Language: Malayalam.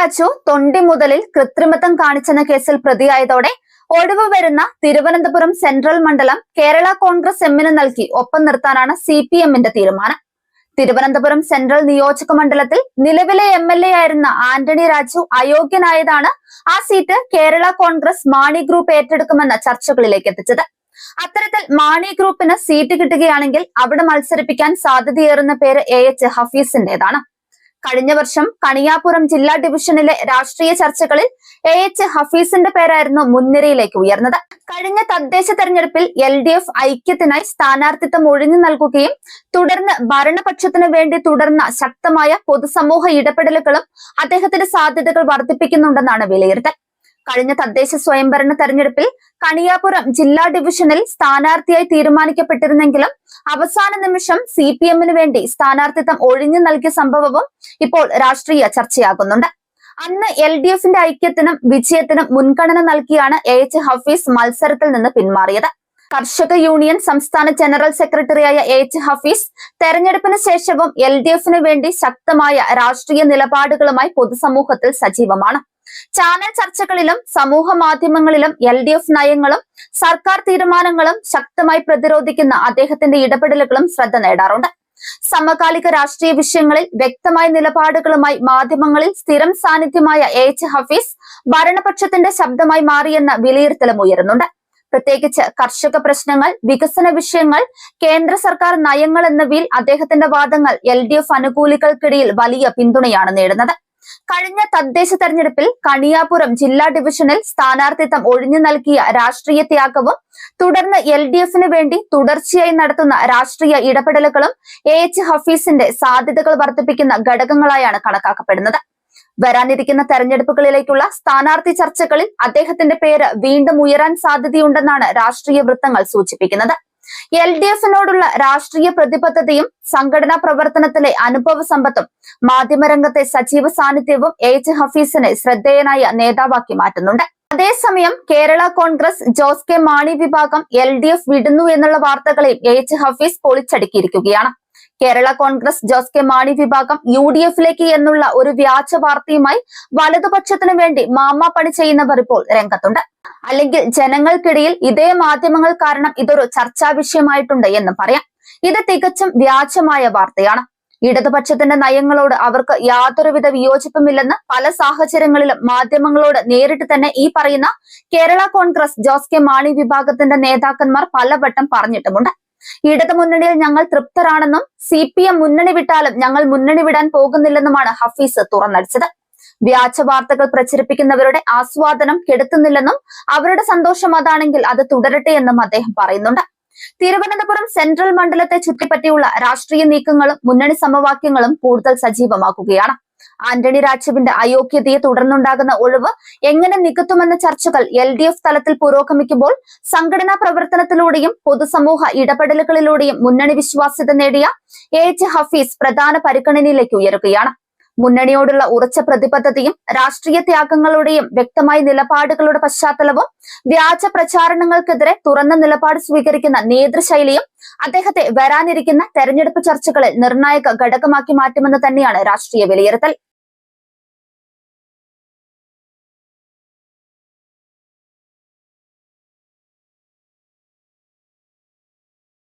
രാജു തൊണ്ടി മുതലിൽ കൃത്രിമത്വം കാണിച്ചെന്ന കേസിൽ പ്രതിയായതോടെ ഒഴിവ് വരുന്ന തിരുവനന്തപുരം സെൻട്രൽ മണ്ഡലം കേരള കോൺഗ്രസ് എമ്മിന് നൽകി ഒപ്പം നിർത്താനാണ് സി പി എമ്മിന്റെ തീരുമാനം. തിരുവനന്തപുരം സെൻട്രൽ നിയോജക മണ്ഡലത്തിൽ നിലവിലെ എം എൽ എ ആയിരുന്ന ആന്റണി രാജു അയോഗ്യനായതാണ് ആ സീറ്റ് കേരള കോൺഗ്രസ് മാണി ഗ്രൂപ്പ് ഏറ്റെടുക്കുമെന്ന ചർച്ചകളിലേക്ക് എത്തിച്ചത്. അത്തരത്തിൽ മാണി ഗ്രൂപ്പിന് സീറ്റ് കിട്ടുകയാണെങ്കിൽ അവിടെ മത്സരിപ്പിക്കാൻ സാധ്യതയേറുന്ന പേര് എ എച്ച് ഹഫീസിന്റേതാണ്. കഴിഞ്ഞ വർഷം കണിയാപുരം ജില്ലാ ഡിവിഷനിലെ രാഷ്ട്രീയ ചർച്ചകളിൽ എ എച്ച് ഹഫീസിന്റെ പേരായിരുന്നു മുൻനിരയിലേക്ക് ഉയർന്നത്. കഴിഞ്ഞ തദ്ദേശ തെരഞ്ഞെടുപ്പിൽ എൽ ഡി എഫ് ഐക്യത്തിനായി സ്ഥാനാർത്ഥിത്വം ഒഴിഞ്ഞു നൽകുകയും തുടർന്ന് ഭരണപക്ഷത്തിനു വേണ്ടി തുടർന്ന ശക്തമായ പൊതുസമൂഹ ഇടപെടലുകളും അദ്ദേഹത്തിന്റെ സാധ്യതകൾ വർദ്ധിപ്പിക്കുന്നുണ്ടെന്നാണ് വിലയിരുത്തൽ. കഴിഞ്ഞ തദ്ദേശ സ്വയംഭരണ തെരഞ്ഞെടുപ്പിൽ കണിയാപുരം ജില്ലാ ഡിവിഷനിൽ സ്ഥാനാർത്ഥിയായി തീരുമാനിക്കപ്പെട്ടിരുന്നെങ്കിലും അവസാന നിമിഷം സി പി എമ്മിന് വേണ്ടി സ്ഥാനാർത്ഥിത്വം ഒഴിഞ്ഞു നൽകിയ സംഭവവും ഇപ്പോൾ രാഷ്ട്രീയ ചർച്ചയാകുന്നുണ്ട്. അന്ന് എൽ ഡി എഫിന്റെ ഐക്യത്തിനും വിജയത്തിനും മുൻഗണന നൽകിയാണ് എ എച്ച് ഹഫീസ് മത്സരത്തിൽ നിന്ന് പിന്മാറിയത്. കർഷക യൂണിയൻ സംസ്ഥാന ജനറൽ സെക്രട്ടറിയായ എ എച്ച് ഹഫീസ് തെരഞ്ഞെടുപ്പിന് ശേഷവും എൽ ഡി എഫിന് വേണ്ടി ശക്തമായ രാഷ്ട്രീയ നിലപാടുകളുമായി പൊതുസമൂഹത്തിൽ സജീവമാണ്. ചാനൽ ചർച്ചകളിലും സമൂഹ മാധ്യമങ്ങളിലും എൽ ഡി എഫ് നയങ്ങളും സർക്കാർ തീരുമാനങ്ങളും ശക്തമായി പ്രതിരോധിക്കുന്ന അദ്ദേഹത്തിന്റെ ഇടപെടലുകളും ശ്രദ്ധ നേടാറുണ്ട്. സമകാലിക രാഷ്ട്രീയ വിഷയങ്ങളിൽ വ്യക്തമായ നിലപാടുകളുമായി മാധ്യമങ്ങളിൽ സ്ഥിരം സാന്നിധ്യമായ എ എച്ച് ഹഫീസ് ഭരണപക്ഷത്തിന്റെ ശബ്ദമായി മാറിയെന്ന വിലയിരുത്തലും ഉയരുന്നുണ്ട്. പ്രത്യേകിച്ച് കർഷക പ്രശ്നങ്ങൾ വികസന വിഷയങ്ങൾ കേന്ദ്ര സർക്കാർ നയങ്ങൾ എന്നിവയിൽ അദ്ദേഹത്തിന്റെ വാദങ്ങൾ എൽ ഡി എഫ് അനുകൂലികൾക്കിടയിൽ വലിയ പിന്തുണയാണ് നേടുന്നത്. കഴിഞ്ഞ തദ്ദേശ തെരഞ്ഞെടുപ്പിൽ കണിയാപുരം ജില്ലാ ഡിവിഷനിൽ സ്ഥാനാർത്ഥിത്വം ഒഴിഞ്ഞു നൽകിയ രാഷ്ട്രീയ ത്യാഗവും തുടർന്ന് എൽ ഡി എഫിന് വേണ്ടി തുടർച്ചയായി നടത്തുന്ന രാഷ്ട്രീയ ഇടപെടലുകളും എ എച്ച് ഹഫീസിന്റെ സാധ്യതകൾ വർദ്ധിപ്പിക്കുന്ന ഘടകങ്ങളായാണ് കണക്കാക്കപ്പെടുന്നത്. വരാനിരിക്കുന്ന തെരഞ്ഞെടുപ്പുകളിലേക്കുള്ള സ്ഥാനാർത്ഥി ചർച്ചകളിൽ അദ്ദേഹത്തിന്റെ പേര് വീണ്ടും ഉയരാൻ സാധ്യതയുണ്ടെന്നാണ് രാഷ്ട്രീയ വൃത്തങ്ങൾ സൂചിപ്പിക്കുന്നത്. എൽ ഡി എഫിനോടുള്ള രാഷ്ട്രീയ പ്രതിബദ്ധതയും സംഘടനാ പ്രവർത്തനത്തിലെ അനുഭവ സമ്പത്തും മാധ്യമരംഗത്തെ സജീവ സാന്നിധ്യവും എച്ച് ഹഫീസിനെ ശ്രദ്ധേയനായ നേതാവാക്കി മാറ്റുന്നുണ്ട്. അതേസമയം കേരള കോൺഗ്രസ് ജോസ് കെ മാണി വിഭാഗം എൽ ഡി എഫ് വിടുന്നു എന്നുള്ള വാർത്തകളെയും എച്ച് ഹഫീസ് പൊളിച്ചടുക്കിയിരിക്കുകയാണ്. കേരള കോൺഗ്രസ് ജോസ് കെ മാണി വിഭാഗം യു ഡി എഫിലേക്ക് എന്നുള്ള ഒരു വ്യാജ വാർത്തയുമായി വലതുപക്ഷത്തിനു വേണ്ടി മാമാ പണി ചെയ്യുന്നവർ ഇപ്പോൾ രംഗത്തുണ്ട്. അല്ലെങ്കിൽ ജനങ്ങൾക്കിടയിൽ ഇതേ മാധ്യമങ്ങൾ കാരണം ഇതൊരു ചർച്ചാ വിഷയമായിട്ടുണ്ട് എന്നും പറയാം. ഇത് തികച്ചും വ്യാജമായ വാർത്തയാണ്. ഇടതുപക്ഷത്തിന്റെ നയങ്ങളോട് അവർക്ക് യാതൊരുവിധ വിയോജിപ്പുമില്ലെന്ന് പല സാഹചര്യങ്ങളിലും മാധ്യമങ്ങളോട് നേരിട്ട് തന്നെ ഈ പറയുന്ന കേരള കോൺഗ്രസ് ജോസ് കെ മാണി വിഭാഗത്തിന്റെ നേതാക്കന്മാർ പലവട്ടം പറഞ്ഞിട്ടുമുണ്ട്. ഇടതു മുന്നണിയിൽ ഞങ്ങൾ തൃപ്തരാണെന്നും സി പി എം മുന്നണി വിട്ടാലും ഞങ്ങൾ മുന്നണി വിടാൻ പോകുന്നില്ലെന്നുമാണ് ഹഫീസ് തുറന്നടിച്ചത്. വ്യാജ വാർത്തകൾ പ്രചരിപ്പിക്കുന്നവരുടെ ആസ്വാദനം കെടുത്തുന്നില്ലെന്നും അവരുടെ സന്തോഷം അതാണെങ്കിൽ അത് തുടരട്ടെ എന്നും അദ്ദേഹം പറയുന്നുണ്ട്. തിരുവനന്തപുരം സെൻട്രൽ മണ്ഡലത്തെ ചുറ്റിപ്പറ്റിയുള്ള രാഷ്ട്രീയ നീക്കങ്ങളും മുന്നണി സമവാക്യങ്ങളും കൂടുതൽ സജീവമാക്കുകയാണ്. ആന്റണി രാജുവിന്റെ അയോഗ്യതയെ തുടർന്നുണ്ടാകുന്ന ഒഴിവ് എങ്ങനെ നികത്തുമെന്ന ചർച്ചകൾ എൽ ഡി എഫ് തലത്തിൽ പുരോഗമിക്കുമ്പോൾ സംഘടനാ പ്രവർത്തനത്തിലൂടെയും പൊതുസമൂഹ ഇടപെടലുകളിലൂടെയും മുന്നണി വിശ്വാസ്യത നേടിയ എ എച്ച് ഹഫീസ് പ്രധാന പരിഗണനയിലേക്ക് ഉയരുകയാണ്. മുന്നണിയോടുള്ള ഉറച്ച പ്രതിബദ്ധതയും രാഷ്ട്രീയ ത്യാഗങ്ങളുടെയും വ്യക്തമായ നിലപാടുകളുടെ പശ്ചാത്തലവും വ്യാജ പ്രചാരണങ്ങൾക്കെതിരെ തുറന്ന നിലപാട് സ്വീകരിക്കുന്ന നേതൃശൈലിയും അദ്ദേഹത്തെ വരാനിരിക്കുന്ന തെരഞ്ഞെടുപ്പ് ചർച്ചകളിൽ നിർണായക ഘടകമാക്കി മാറ്റുമെന്ന് തന്നെയാണ് രാഷ്ട്രീയ വിലയിരുത്തൽ.